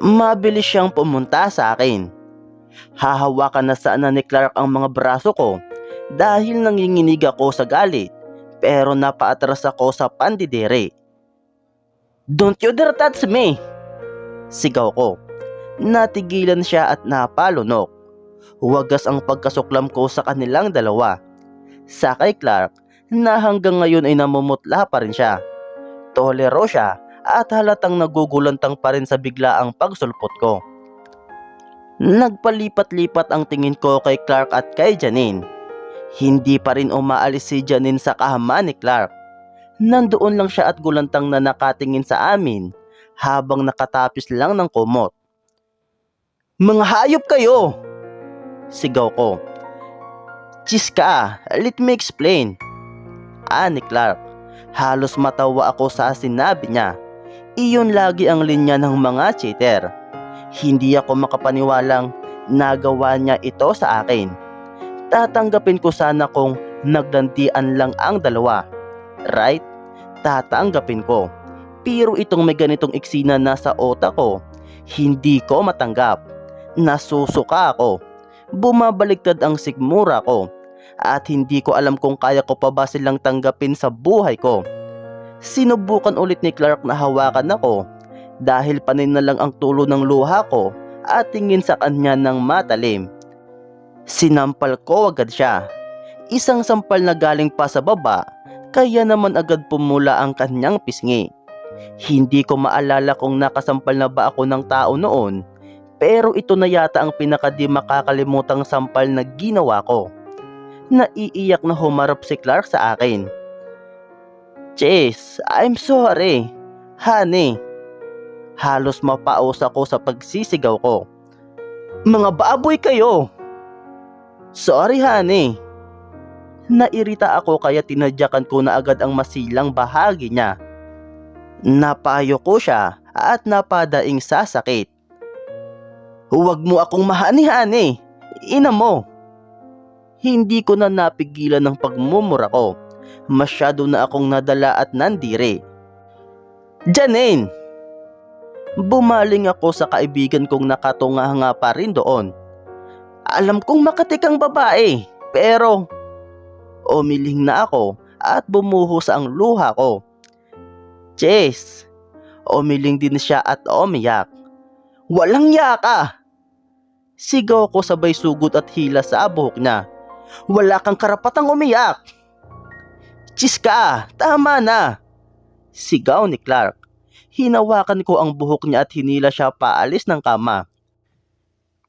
Mabilis siyang pumunta sa akin. Hahawakan na sana ni Clark ang mga braso ko dahil nanginginig ako sa galit pero napaatras ako sa pandidere. Don't you dare touch me! Sigaw ko. Natigilan siya at napalunok. Huwagas ang pagkasuklam ko sa kanilang dalawa. Sa kay Clark na hanggang ngayon ay namumutla pa rin siya. Tolero siya at halatang nagugulantang pa rin sa biglaang pagsulpot ko. Nagpalipat-lipat ang tingin ko kay Clark at kay Janine. Hindi pa rin umaalis si Janine sa kahama ni Clark. Nandoon lang siya at gulantang na nakatingin sa amin habang nakatapis lang ng kumot. Mga hayop kayo! Sigaw ko. Chis ka, let me explain. Ah, ni Clark. Halos matawa ako sa sinabi niya. Iyon lagi ang linya ng mga cheater. Hindi ako makapaniwalang nagawa niya ito sa akin. Tatanggapin ko sana kung nagdantian lang ang dalawa. Right? Tatanggapin ko. Pero itong may ganitong eksena na sa otak ko, hindi ko matanggap. Nasusuka ako. Bumabaliktad ang sigmura ko. At hindi ko alam kung kaya ko pa ba silang tanggapin sa buhay ko. Sinubukan ulit ni Clark na hawakan ako dahil panin na lang ang tulo ng luha ko at tingin sa kanya ng matalim. Sinampal ko agad siya. Isang sampal na galing pa sa baba, kaya naman agad pumula ang kanyang pisngi. Hindi ko maalala kung nakasampal na ba ako ng tao noon, pero ito na yata ang pinakadi makakalimutang sampal na ginawa ko. Naiiyak na humarap si Clark sa akin. Chase, I'm sorry. Honey. Halos mapaos ako sa pagsisigaw ko. Mga baboy kayo! Sorry, honey. Nairita ako kaya tinadyakan ko na agad ang masilang bahagi niya. Napayo ko siya at napadaing sasakit. Huwag mo akong mahani-hani. Ina mo. Hindi ko na napigilan ng pagmumura ko. Masyado na akong nadala at nandiri. Janine! Bumaling ako sa kaibigan kong nakatunga pa rin doon. Alam kong makatikang babae, pero umiling na ako at bumuhos ang luha ko. Chase, umiling din siya at umiyak. Walang yaka! Sigaw ko sabay sugot at hila sa buhok niya. Wala kang karapatang umiyak! Ka! Tama na! Sigaw ni Clark. Hinawakan ko ang buhok niya at hinila siya paalis ng kama.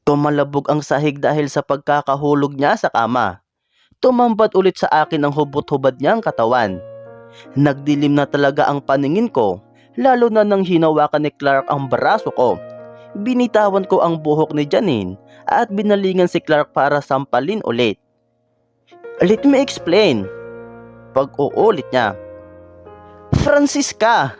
Tumalabog ang sahig dahil sa pagkakahulog niya sa kama. Tumambad ulit sa akin ang hubot-hubad niyang katawan. Nagdilim na talaga ang paningin ko, lalo na nang hinawakan ni Clark ang braso ko. Binitawan ko ang buhok ni Janine at binalingan si Clark para sampalin ulit. Let me explain. Pag-uulit niya. Francisca!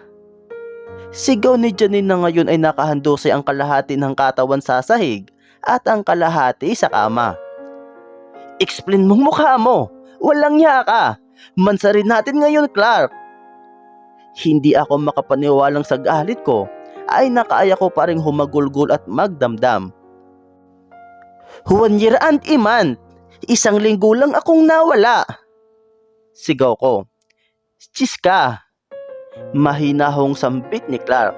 Sigaw ni Janine na ngayon ay nakahandosay ang kalahati ng katawan sa sahig at ang kalahati sa kama. Explain mong mukha mo. Walang hiya ka. Mansarin natin ngayon, Clark. Hindi ako makapaniwalang sa galit ko ay nakaaya ko pa rin humagulgol at magdamdam. One year and a month. Isang linggo lang akong nawala. Sigaw ko. Chis ka. Mahinahong sambit ni Clark.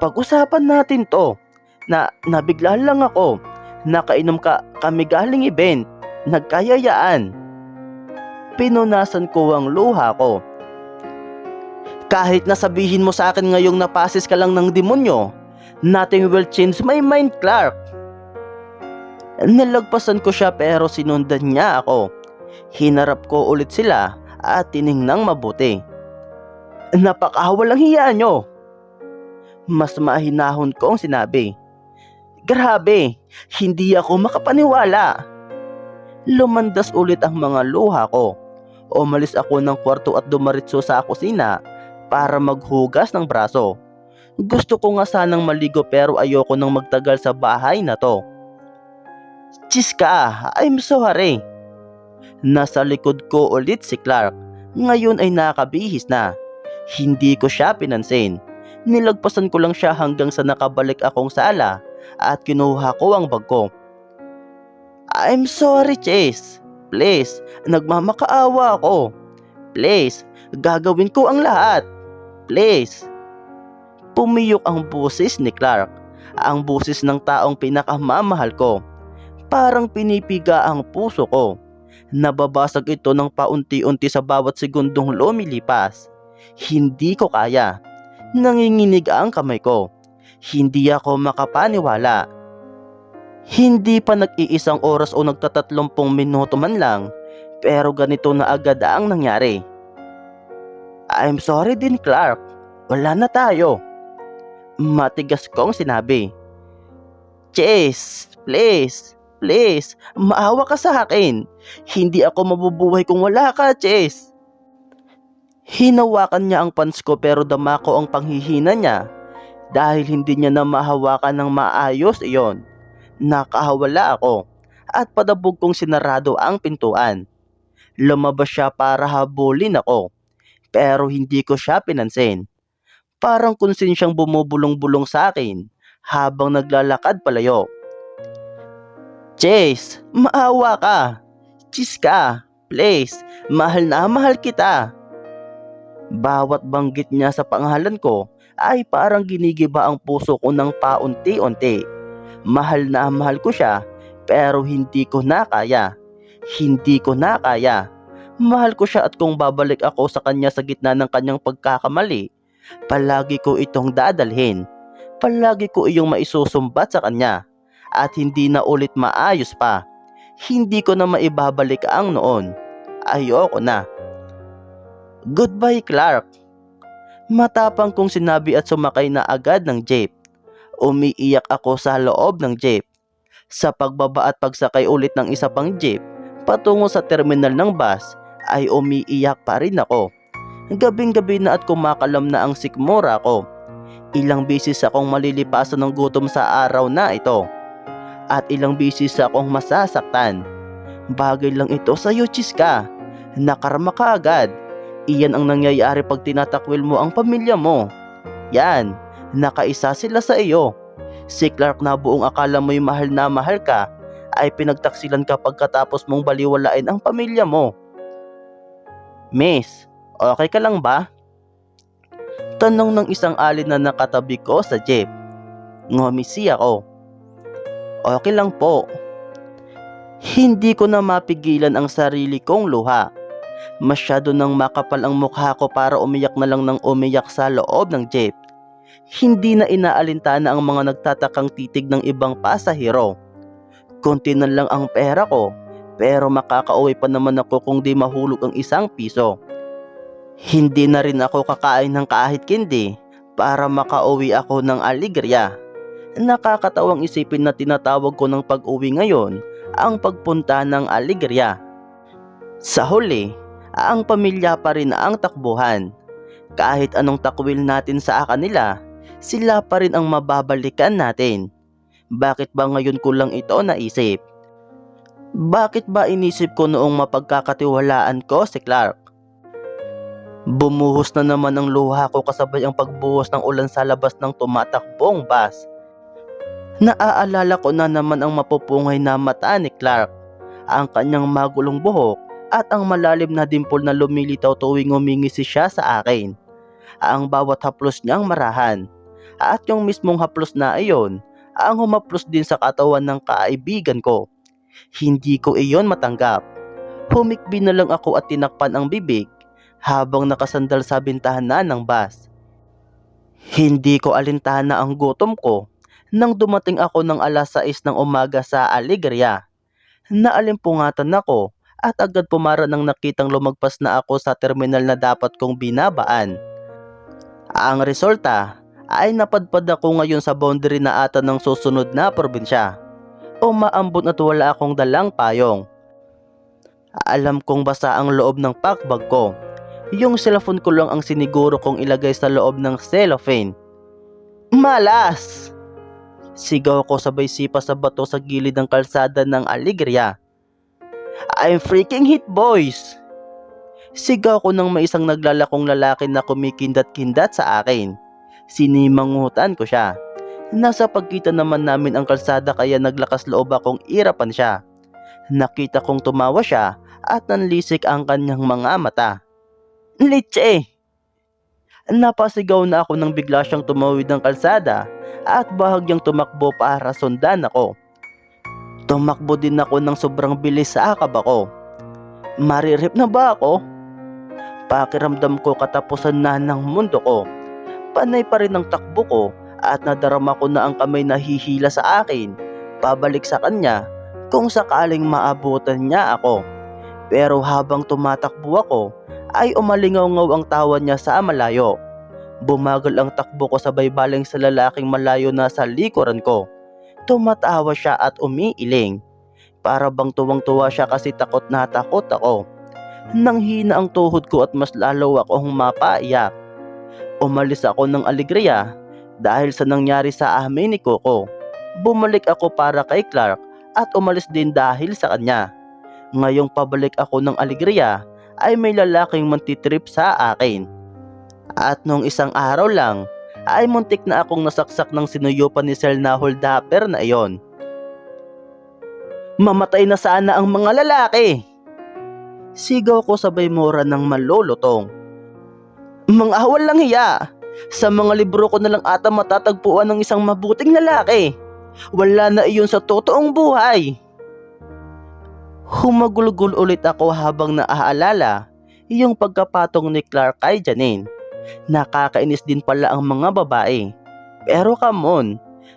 Pag-usapan natin to. Na nabigla lang ako. Nakainom ka kami galing event. Nagkayayaan. Pinunasan ko ang luha ko. Kahit nasabihin mo sa akin ngayong napasis ka lang ng demonyo, nothing will change my mind, Clark. Nilagpasan ko siya pero sinundan niya ako. Hinarap ko ulit sila at tiningnang mabuti. Napakawalang hiya nyo. Mas mahinahon ko ang sinabi. Grabe, hindi ako makapaniwala. Lumandas ulit ang mga luha ko. Umalis ako ng kwarto at dumaritso sa kusina para maghugas ng braso. Gusto ko nga sanang maligo pero ayoko nang magtagal sa bahay na to. Chis ka, I'm sorry. Nasa likod ko ulit si Clark. Ngayon ay nakabihis na. Hindi ko siya pinansin. Nilagpasan ko lang siya hanggang sa nakabalik akong sala at kinuha ko ang bag ko. I'm sorry, Chase. Please, nagmamakaawa ako. Please, gagawin ko ang lahat. Please. Pumiyok ang busis ni Clark, ang busis ng taong pinakamamahal ko. Parang pinipiga ang puso ko. Nababasag ito ng paunti-unti sa bawat segundong lumilipas. Hindi ko kaya. Nanginginig ang kamay ko. Hindi ako makapaniwala. Hindi pa nag-iisang oras o nagtatatlumpong minuto man lang, pero ganito na agad ang nangyari. I'm sorry din Clark, wala na tayo. Matigas kong sinabi. Chase, please, please, maawa ka sa akin. Hindi ako mabubuhay kung wala ka, Chase. Hinawakan niya ang pants ko pero dama ko ang panghihina niya dahil hindi niya na mahawakan ng maayos iyon. Nakahawala ako at padabog kong sinarado ang pintuan. Lumabas siya para habulin ako pero hindi ko siya pinansin. Parang siyang bumubulong-bulong sa akin habang naglalakad palayo. Chase, maawa ka. Chis ka. Please, mahal na mahal kita. Bawat banggit niya sa pangalan ko ay parang ginigiba ang puso ko ng paunti-unti. Mahal na mahal ko siya pero hindi ko na kaya. Hindi ko na kaya. Mahal ko siya at kung babalik ako sa kanya sa gitna ng kanyang pagkakamali, palagi ko itong dadalhin. Palagi ko iyong maisusumbat sa kanya at hindi na ulit maayos pa. Hindi ko na maibabalik ang noon. Ayoko na. Goodbye Clark. Matapang kong sinabi at sumakay na agad ng jeep. Umiiyak ako sa loob ng jeep. Sa pagbaba at pagsakay ulit ng isa pang jeep, patungo sa terminal ng bus, ay umiiyak pa rin ako. Gabing-gabi na at kumakalam na ang sikmura ko. Ilang bisis akong malilipasan ng gutom sa araw na ito. At ilang bisis akong masasaktan. Bagay lang ito sa iyo, Chiska. Nakarma ka agad. Iyan ang nangyayari pag tinatakwil mo ang pamilya mo. Yan, nakaisa sila sa iyo. Si Clark na buong akala mo'y mahal na mahal ka, ay pinagtaksilan ka pagkatapos mong baliwalain ang pamilya mo. Miss, okay ka lang ba? Tanong ng isang alin na nakatabi ko sa jeep. Ngumisi ako. Okay lang po. Hindi ko na mapigilan ang sarili kong luha. Masyado nang makapal ang mukha ko para umiyak na lang ng umiyak sa loob ng jeep. Hindi na inaalintana ang mga nagtatakang titig ng ibang pasahero. Konti na lang ang pera ko, pero makakauwi pa naman ako kung di mahulog ang isang piso. Hindi na rin ako kakain ng kahit kindi para makauwi ako ng aligria. Nakakatawang isipin na tinatawag ko ng pag-uwi ngayon ang pagpunta ng aligria. Sa huli, ang pamilya pa rin ang takbuhan. Kahit anong takwil natin sa kanila, sila pa rin ang mababalikan natin. Bakit ba ngayon ko lang ito naisip? Bakit ba inisip ko noong mapagkakatiwalaan ko si Clark? Bumuhos na naman ang luha ko kasabay ang pagbuhos ng ulan sa labas ng tumatakbong bus. Naaalala ko na naman ang mapupungay na mata ni Clark, ang kanyang magulong buhok at ang malalim na dimple na lumilitaw tuwing umingisi siya sa akin. Ang bawat haplos niyang marahan at yung mismong haplos na iyon ang humaplos din sa katawan ng kaibigan ko. Hindi ko iyon matanggap. Humikbi na lang ako at tinakpan ang bibig habang nakasandal sa bintahan ng bus. Hindi ko alintana ang gutom ko nang dumating ako ng alas 6 ng umaga sa Alegria. Naalimpungatan ako at agad pumara nang nakitang lumagpas na ako sa terminal na dapat kong binabaan. Ang resulta ay napadpad ako ngayon sa boundary na ata ng susunod na probinsya. Umaambot at wala akong dalang payong. Alam kong basa ang loob ng packbag ko. Yung cellphone ko lang ang siniguro kong ilagay sa loob ng cellophane. Malas! Sigaw ko sabay sipa sa bato sa gilid ng kalsada ng Alegria. I'm freaking hit boys! Sigaw ko ng may isang naglalakong lalaki na kumikindat-kindat sa akin. Sinimangutan ko siya. Nasa pagkita naman namin ang kalsada kaya naglakas loob akong irapan siya. Nakita kong tumawa siya at nanlisik ang kanyang mga mata. Litse! Napasigaw na ako nang bigla siyang tumawid ng kalsada at bahagyang tumakbo para sundan ako. Tumakbo din ako ng sobrang bilis sa akab ako. Maririp na ba ako? Pakiramdam ko katapusan na ng mundo ko. Panay pa rin ang takbo ko at nadarama ko na ang kamay na hihila sa akin. Pabalik sa kanya kung sakaling maabutan niya ako. Pero habang tumatakbo ako, ay umalingaw-ngaw ang tawa niya sa malayo. Bumagal ang takbo ko sabay baling sa lalaking malayo na sa likuran ko. Tumatawa siya at umiiling. Para bang tuwang-tuwa siya kasi takot na takot ako. Nang hina ang tuhod ko at mas lalo akong mapaiyak. Umalis ako ng alegria dahil sa nangyari sa amin ni Coco. Bumalik ako para kay Clark at umalis din dahil sa kanya. Ngayong pabalik ako ng alegria ay may lalaking mantitrip sa akin. At nung isang araw lang, ay muntik na akong nasaksak ng sinuyupan ni Sel na holdapper na iyon. Mamatay na sana ang mga lalaki! Sigaw ko sabay mura ng malulutong. Mga awal lang hiya! Sa mga libro ko na lang ata matatagpuan ng isang mabuting lalaki. Wala na iyon sa totoong buhay. Humagulgul ulit ako habang naaalala yung pagkapatong ni Clark kay Janine. Nakakainis din pala ang mga babae. Pero come on,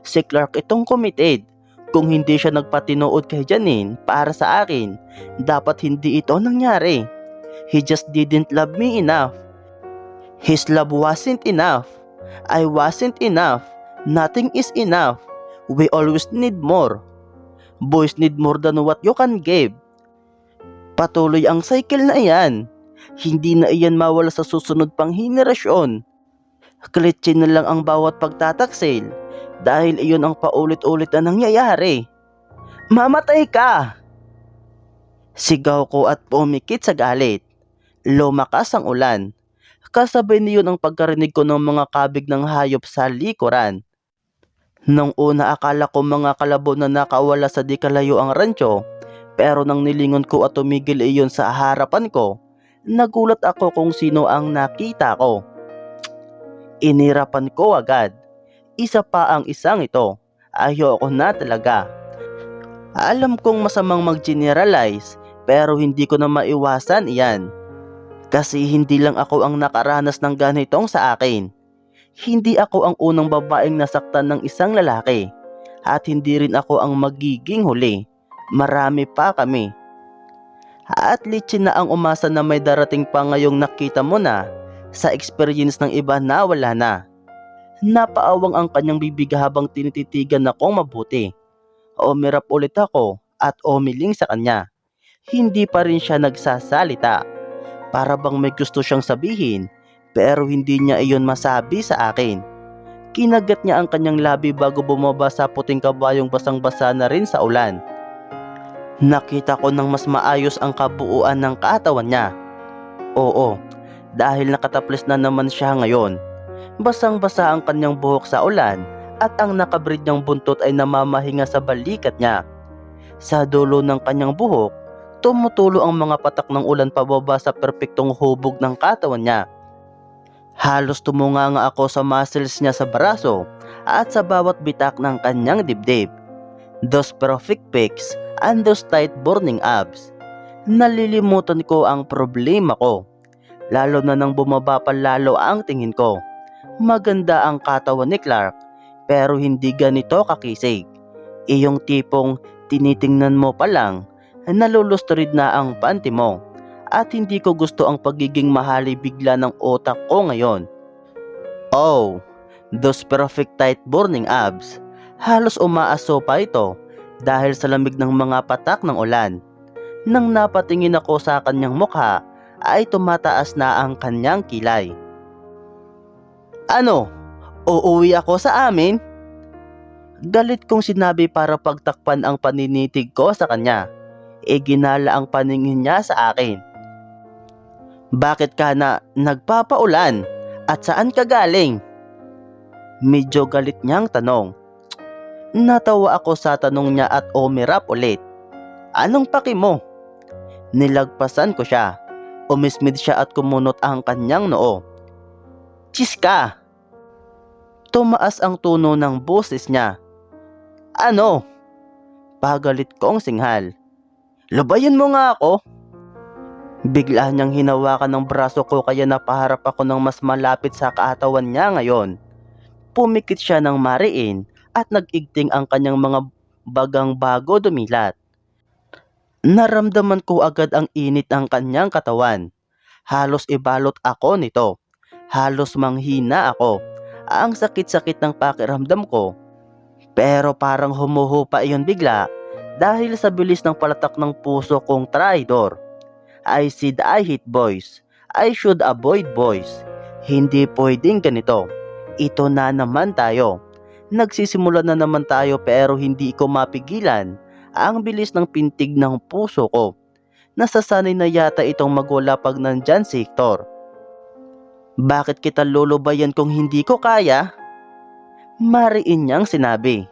si Clark itong committed. Kung hindi siya nagpatinood kay Janine para sa akin, dapat hindi ito nangyari. He just didn't love me enough. His love wasn't enough. I wasn't enough. Nothing is enough. We always need more. Boys need more than what you can give. Patuloy ang cycle na iyan. Hindi na iyan mawala sa susunod pang henerasyon. Klitse na lang ang bawat pagtataksil dahil iyon ang paulit-ulit na nangyayari. Mamatay ka! Sigaw ko at pumikit sa galit. Lumakas ang ulan. Kasabay niyon ang pagkarinig ko ng mga kabig ng hayop sa likuran. Nung una akala ko mga kalabo na nakawala sa di kalayo ang rancho, pero nang nilingon ko at tumigil iyon sa harapan ko, nagulat ako kung sino ang nakita ko. Inirapan ko agad. Isa pa ang isang ito. Ayoko na talaga. Alam kong masamang mag-generalize pero hindi ko na maiwasan iyan. Kasi hindi lang ako ang nakaranas ng ganitong sa akin. Hindi ako ang unang babaeng nasaktan ng isang lalaki. At hindi rin ako ang magiging huli. Marami pa kami. At litsin na ang umasa na may darating pa ngayong nakita mo na sa experience ng iba na wala na. Napaawang ang kanyang bibig habang tinititigan akong mabuti. Umirap ulit ako at umiling sa kanya. Hindi pa rin siya nagsasalita. Para bang may gusto siyang sabihin pero hindi niya iyon masabi sa akin. Kinagat niya ang kanyang labi bago bumaba sa puting kabayong basang-basa na rin sa ulan. Nakita ko ng mas maayos ang kabuuan ng katawan niya. Oo, dahil nakataplis na naman siya ngayon. Basang-basa ang kanyang buhok sa ulan at ang nakabrid niyang buntot ay namamahinga sa balikat niya. Sa dulo ng kanyang buhok, tumutulo ang mga patak ng ulan pababa sa perpektong hubog ng katawan niya. Halos tumunga nga ako sa muscles niya sa braso at sa bawat bitak ng kanyang dibdib. Those perfect pecs and those tight burning abs. Nalilimutan ko ang problema ko. Lalo na nang bumaba pa lalo ang tingin ko. Maganda ang katawan ni Clark pero hindi ganito kakisig. Iyong tipong tinitingnan mo pa lang nalulustrid na ang panty mo at hindi ko gusto ang pagiging mahali bigla ng utak ko ngayon. Oh, those perfect tight burning abs. Halos umaaso pa ito dahil sa lamig ng mga patak ng ulan. Nang napatingin ako sa kanyang mukha, ay tumataas na ang kanyang kilay. Ano? Uuwi ako sa amin? Galit kong sinabi para pagtakpan ang paninitig ko sa kanya. E ginala ang paningin niya sa akin. Bakit ka na nagpapaulan? At saan ka galing? Medyo galit niyang tanong. Natawa ako sa tanong niya at umirap ulit. Anong paki mo? Nilagpasan ko siya. Umismid siya at kumunot ang kanyang noo. Chiska! Tumaas ang tono ng boses niya. Ano? Pagalit kong singhal. Lubayan mo nga ako. Bigla niyang hinawakan ng braso ko kaya napaharap ako ng mas malapit sa kaatawan niya ngayon. Pumikit siya ng mariin at nag-igting ang kanyang mga bagang bago dumilat. Naramdaman ko agad ang init ng kanyang katawan. Halos ibalot ako nito. Halos manghina ako. Ang sakit-sakit ng pakiramdam ko. Pero parang humuhupa iyon bigla dahil sa bilis ng palatak ng puso kong traidor. I said I hate boys. I should avoid boys. Hindi pwedeng ganito. Ito na naman tayo. Nagsisimula na naman tayo pero hindi ko mapigilan ang bilis ng pintig ng puso ko. Nasasanay na yata itong magwala pag nandyan si Hector. Bakit kita lulubayan kung hindi ko kaya? Mariin niyang sinabi.